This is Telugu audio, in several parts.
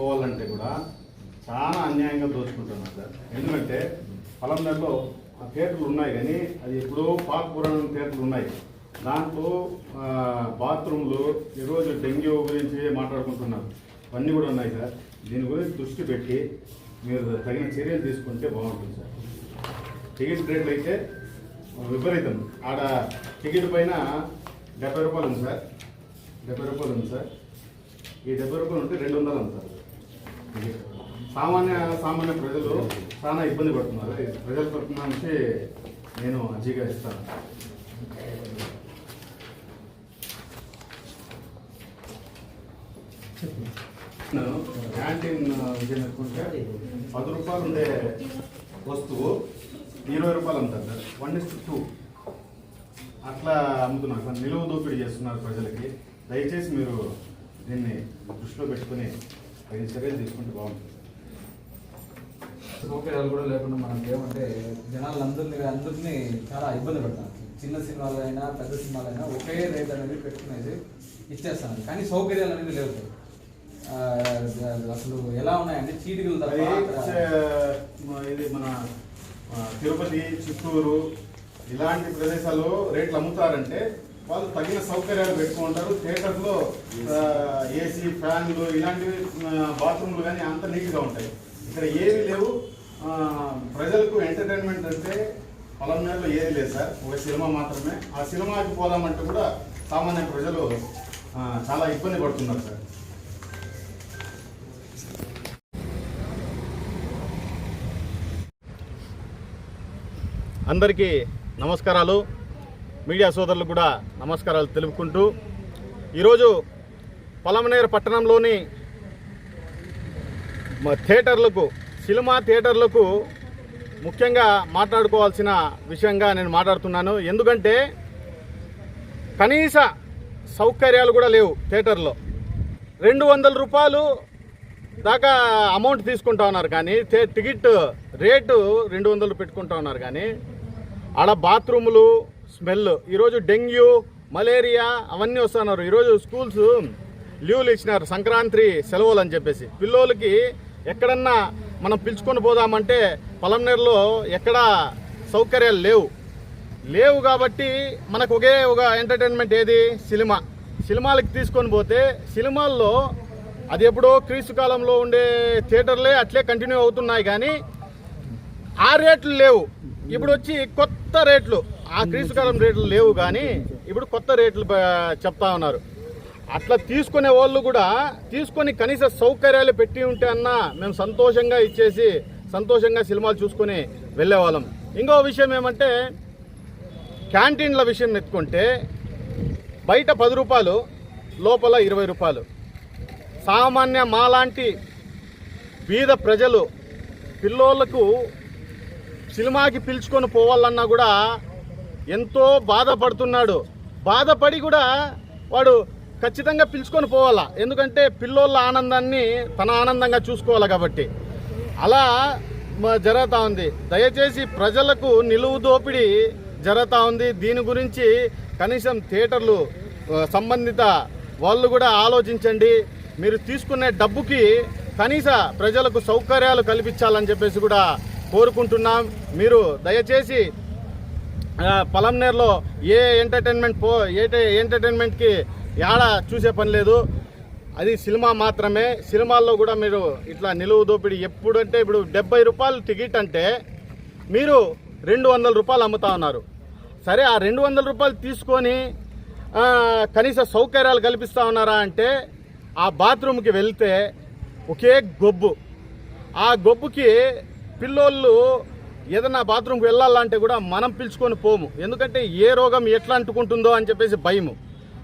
పోవాలంటే కూడా చాలా అన్యాయంగా దోచుకుంటున్నారు సార్. ఎందుకంటే పొలంలో ఆ థియేటర్లు ఉన్నాయి కానీ అది ఎప్పుడో పాత పురాణం థియేటర్లు ఉన్నాయి. దాంట్లో ఆ, బాత్రూమ్లు ఈరోజు డెంగ్యూ గురించి మాట్లాడుకుంటున్నారు. అవన్నీ కూడా ఉన్నాయి సార్. దీని గురించి దృష్టి పెట్టి మీరు తగిన చర్యలు తీసుకుంటే బాగుంటుంది సార్. టికెట్ రేట్లు అయితే విపరీతం. ఆడ టికెట్ పైన డెబ్బై రూపాయలు ఉంది సార్. డెబ్బై రూపాయలు ఉంది సార్. ఈ డెబ్బై రూపాయలు ఉంటే రెండు వందలు ఉంది సార్. సామాన్య సామాన్య ప్రజలు చాలా ఇబ్బంది పడుతున్నారు. ప్రజల తరఫున నుంచి నేను అర్జీగా ఇస్తాను. క్యాంటీన్ విజయం ఎత్తుకుంటే పది రూపాయలు ఉండే వస్తువు ఇరవై రూపాయలు అమ్ముతారు సార్. వన్ ఇస్ టూ అట్లా అమ్ముతున్నారు సార్. నిలువ దోపిడీ చేస్తున్నారు ప్రజలకి. దయచేసి మీరు దీన్ని దృష్టిలో పెట్టుకుని తగిన చర్యలు తీసుకుంటే బాగుంటుంది. సౌకర్యాలు కూడా లేకుండా మనం ఏమంటే జనాలందరినీ అందరినీ చాలా ఇబ్బంది పెడతాం. చిన్న సినిమాలైనా పెద్ద సినిమాలైనా ఒకే రేట్ అనేది పెట్టుకునేది ఇచ్చేస్తాను. కానీ సౌకర్యాలు అనేది లేవు అసలు ఎలా ఉన్నాయంటే చీటికలు ఇది మన తిరుపతి చిత్తూరు ఇలాంటి ప్రదేశాల్లో రేట్లు అమ్ముతారంటే వాళ్ళు తగిన సౌకర్యాలు పెట్టుకుంటారు. థియేటర్లో ఏసీ ఫ్యాన్లు ఇలాంటివి బాత్రూమ్లు కానీ అంత నీట్గా ఉంటాయి. ఇక్కడ ఏమీ లేవు. ప్రజలకు ఎంటర్టైన్మెంట్ అంటే పొలం నేలలో ఏది లేదు సార్. ఒక సినిమా మాత్రమే. ఆ సినిమాకి పోదామంటే కూడా సామాన్య ప్రజలు చాలా ఇబ్బంది పడుతున్నారు సార్. అందరికీ నమస్కారాలు. మీడియా సోదరులకు కూడా నమస్కారాలు తెలుపుకుంటూ ఈరోజు పొలమనేర్ పట్టణంలోని థియేటర్లకు సినిమా థియేటర్లకు ముఖ్యంగా మాట్లాడుకోవాల్సిన విషయంగా నేను మాట్లాడుతున్నాను. ఎందుకంటే కనీస సౌకర్యాలు కూడా లేవు థియేటర్లో. రెండు వందల రూపాయలు దాకా అమౌంట్ తీసుకుంటా ఉన్నారు కానీ టికెట్ రేటు రెండు వందలు పెట్టుకుంటా ఉన్నారు కానీ ఆడ బాత్రూములు స్మెల్. ఈరోజు డెంగ్యూ మలేరియా అవన్నీ వస్తున్నారు. ఈరోజు స్కూల్స్ లీవ్లు ఇచ్చినారు. సంక్రాంతి సెలవులు అని చెప్పేసి. పిల్లోలకి ఎక్కడన్నా మనం పిలుచుకొని పోదామంటే పొలంనేరులో ఎక్కడా సౌకర్యాలు లేవు. లేవు కాబట్టి మనకు ఒకే ఒక ఎంటర్టైన్మెంట్ ఏది? సినిమా. సినిమాలకి తీసుకొని పోతే సినిమాల్లో అది ఎప్పుడో క్రీస్తు కాలంలో ఉండే థియేటర్లే అట్లే కంటిన్యూ అవుతున్నాయి కానీ ఆ రేట్లు లేవు. ఇప్పుడు వచ్చి కొత్త రేట్లు. ఆ క్రీస్తు కాలం రేట్లు లేవు కానీ ఇప్పుడు కొత్త రేట్లు చెప్తా ఉన్నారు. అట్లా తీసుకునే వాళ్ళు కూడా తీసుకొని కనీస సౌకర్యాలు పెట్టి ఉంటే అన్నా మేము సంతోషంగా ఇచ్చేసి సంతోషంగా సినిమాలు చూసుకొని వెళ్ళేవాళ్ళం. ఇంకో విషయం ఏమంటే క్యాంటీన్ల విషయం ఎత్తుకుంటే బయట పది రూపాయలు లోపల ఇరవై రూపాయలు. సామాన్య మాలాంటి బీద ప్రజలు పిల్లోళ్ళకు సినిమాకి పిలుచుకొని పోవాలన్నా కూడా ఎంతో బాధపడుతున్నాడు. బాధపడి కూడా వాడు ఖచ్చితంగా పిలుచుకొని పోవాలా. ఎందుకంటే పిల్లోళ్ళ ఆనందాన్ని తన ఆనందంగా చూసుకోవాలి కాబట్టి. అలా జరుగుతూ ఉంది. దయచేసి ప్రజలకు నిలువు దోపిడీ జరుగుతూ ఉంది. దీని గురించి కనీసం థియేటర్లు సంబంధిత వాళ్ళు కూడా ఆలోచించండి. మీరు తీసుకునే డబ్బుకి కనీస ప్రజలకు సౌకర్యాలు కల్పించాలని చెప్పేసి కూడా కోరుకుంటున్నాం. మీరు దయచేసి పలంనేరులో ఏ ఎంటర్టైన్మెంట్ పో ఏ ఎంటర్టైన్మెంట్కి ఏడ చూసే పని లేదు. అది సినిమా మాత్రమే. సినిమాల్లో కూడా మీరు ఇట్లా నిలువు దోపిడీ ఎప్పుడంటే ఇప్పుడు డెబ్బై రూపాయలు టికెట్ అంటే మీరు రెండు వందల రూపాయలు అమ్ముతా ఉన్నారు. సరే ఆ రెండు వందల రూపాయలు తీసుకొని కనీస సౌకర్యాలు కల్పిస్తా ఉన్నారా అంటే ఆ బాత్రూమ్కి వెళ్తే ఒకే గొబ్బు. ఆ గొబ్బుకి పిల్లోళ్ళు ఏదైనా బాత్రూమ్కి వెళ్ళాలంటే కూడా మనం పిలుచుకొని పోము. ఎందుకంటే ఏ రోగం ఎట్లా అంటుకుంటుందో అని చెప్పేసి భయము.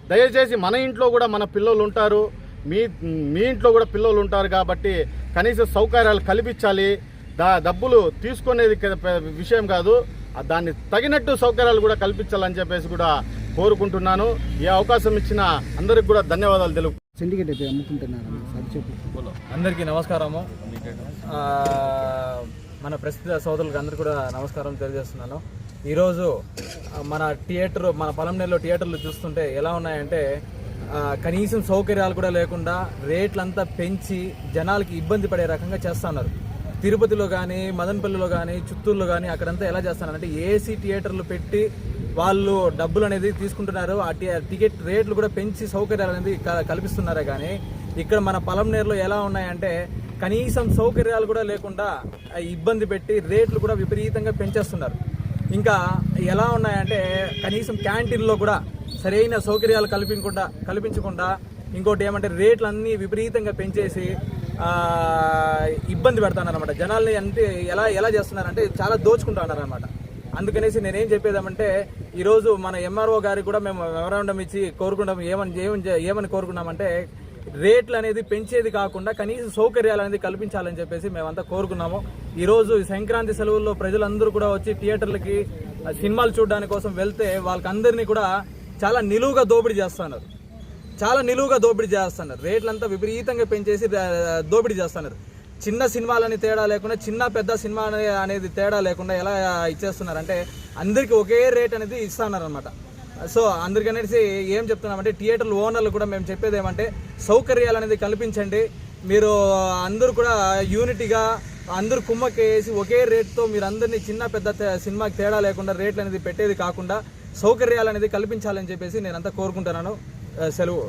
దయచేసి మన ఇంట్లో కూడా మన పిల్లలు ఉంటారు. మీ మీ ఇంట్లో కూడా పిల్లలు ఉంటారు కాబట్టి కనీస సౌకర్యాలు కల్పించాలి. దా డబ్బులు తీసుకునేది విషయం కాదు. దాన్ని తగినట్టు సౌకర్యాలు కూడా కల్పించాలని చెప్పేసి కూడా కోరుకుంటున్నాను. ఈ అవకాశం ఇచ్చిన అందరికి కూడా ధన్యవాదాలు తెలుపు. సిండికేట్ అయితే అమ్ముకుంటున్నారు సార్ చెప్పు. అందరికీ నమస్కారము. ఆ, మన ప్రస్తుత సోదరులకు అందరు కూడా నమస్కారం తెలియజేస్తున్నాను. ఈరోజు మన థియేటర్ మన పొలంనేరులో థియేటర్లు చూస్తుంటే ఎలా ఉన్నాయంటే కనీసం సౌకర్యాలు కూడా లేకుండా రేట్లంతా పెంచి జనాలకి ఇబ్బంది పడే రకంగా చేస్తున్నారు తిరుపతిలో కానీ మదనపల్లిలో కానీ చిత్తూరులో కానీ అక్కడంతా ఎలా చేస్తున్నారంటే ఏసీ థియేటర్లు పెట్టి వాళ్ళు డబ్బులు అనేది తీసుకుంటున్నారు. ఆ టి- టికెట్ రేట్లు కూడా పెంచి సౌకర్యాలు అనేది కల్పిస్తున్నారే కానీ ఇక్కడ మన పలంనేరులో ఎలా ఉన్నాయంటే కనీసం సౌకర్యాలు కూడా లేకుండా ఇబ్బంది పెట్టి రేట్లు కూడా విపరీతంగా పెంచేస్తున్నారు. ఇంకా ఎలా ఉన్నాయంటే కనీసం క్యాంటీన్లో కూడా సరైన సౌకర్యాలు కల్పించకుండా కల్పించకుండా ఇంకోటి ఏమంటే రేట్లు అన్నీ విపరీతంగా పెంచేసి ఇబ్బంది పెడతానన్నమాట. జనాల్ని అంటే ఎలా ఎలా చేస్తున్నారంటే చాలా దోచుకుంటున్నారు అనమాట అందుకనేసి నేనేం చెప్పేదామంటే ఈరోజు మన ఎంఆర్ఓ గారికి కూడా మేము మెమరాండం ఇచ్చి కోరుకుంటాం. ఏమని ఏమని ఏమని కోరుకున్నామంటే రేట్లు అనేది పెంచేది కాకుండా కనీస సౌకర్యాలు అనేది కల్పించాలని చెప్పేసి మేమంతా కోరుకున్నాము. ఈరోజు ఈ సంక్రాంతి సెలవుల్లో ప్రజలందరూ కూడా వచ్చి థియేటర్లకి సినిమాలు చూడడానికి కోసం వెళ్తే వాళ్ళకందరినీ కూడా చాలా నిలువుగా దోపిడీ చేస్తున్నారు. చాలా నిలువుగా దోపిడీ చేస్తున్నారు. రేట్లంతా విపరీతంగా పెంచేసి దోపిడీ చేస్తున్నారు. చిన్న సినిమాలని తేడా లేకుండా చిన్న పెద్ద సినిమా అనేది తేడా లేకుండా ఎలా ఇచ్చేస్తున్నారంటే అందరికీ ఒకే రేట్ అనేది ఇస్తున్నారు అనమాట సో అందరికనేసి ఏం చెప్తున్నామంటే థియేటర్లు ఓనర్లు కూడా మేము చెప్పేది ఏమంటే సౌకర్యాలు అనేది కల్పించండి. మీరు అందరూ కూడా యూనిటీగా అందరూ కుమ్మకేసి ఒకే రేట్తో మీరు అందరినీ చిన్న పెద్ద తే- సినిమాకి తేడా లేకుండా రేట్లు అనేది పెట్టేది కాకుండా సౌకర్యాలు అనేది కల్పించాలని చెప్పేసి నేనంతా కోరుకుంటున్నాను. సెలవు.